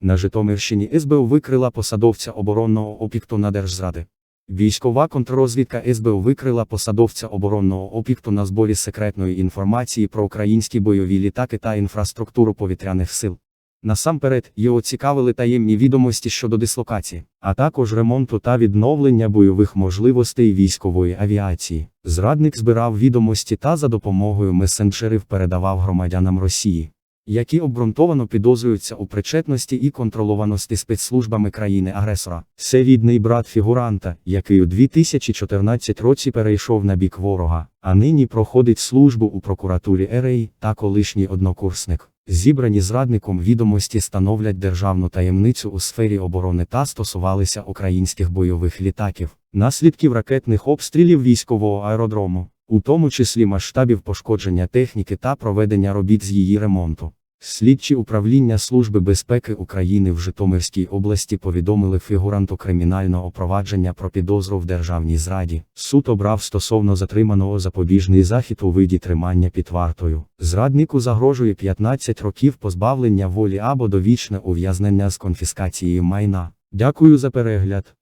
На Житомирщині СБУ викрила посадовця оборонного об'єкту на держзради. Військова контррозвідка СБУ викрила посадовця оборонного об'єкту на зборі секретної інформації про українські бойові літаки та інфраструктуру повітряних сил. Насамперед, його цікавили таємні відомості щодо дислокації, а також ремонту та відновлення бойових можливостей військової авіації. Зрадник збирав відомості та за допомогою месенджерів передавав громадянам Росії, які обґрунтовано підозрюються у причетності і контролованості спецслужбами країни-агресора. Це рідний брат фігуранта, який у 2014 році перейшов на бік ворога, а нині проходить службу у прокуратурі РА та колишній однокурсник. Зібрані зрадником відомості становлять державну таємницю у сфері оборони та стосувалися українських бойових літаків, наслідків ракетних обстрілів військового аеродрому, у тому числі масштабів пошкодження техніки та проведення робіт з її ремонту. Слідчі управління Служби безпеки України в Житомирській області повідомили фігуранту кримінального провадження про підозру в державній зраді. Суд обрав стосовно затриманого запобіжний захід у виді тримання під вартою. Зраднику загрожує 15 років позбавлення волі або довічне ув'язнення з конфіскацією майна. Дякую за перегляд.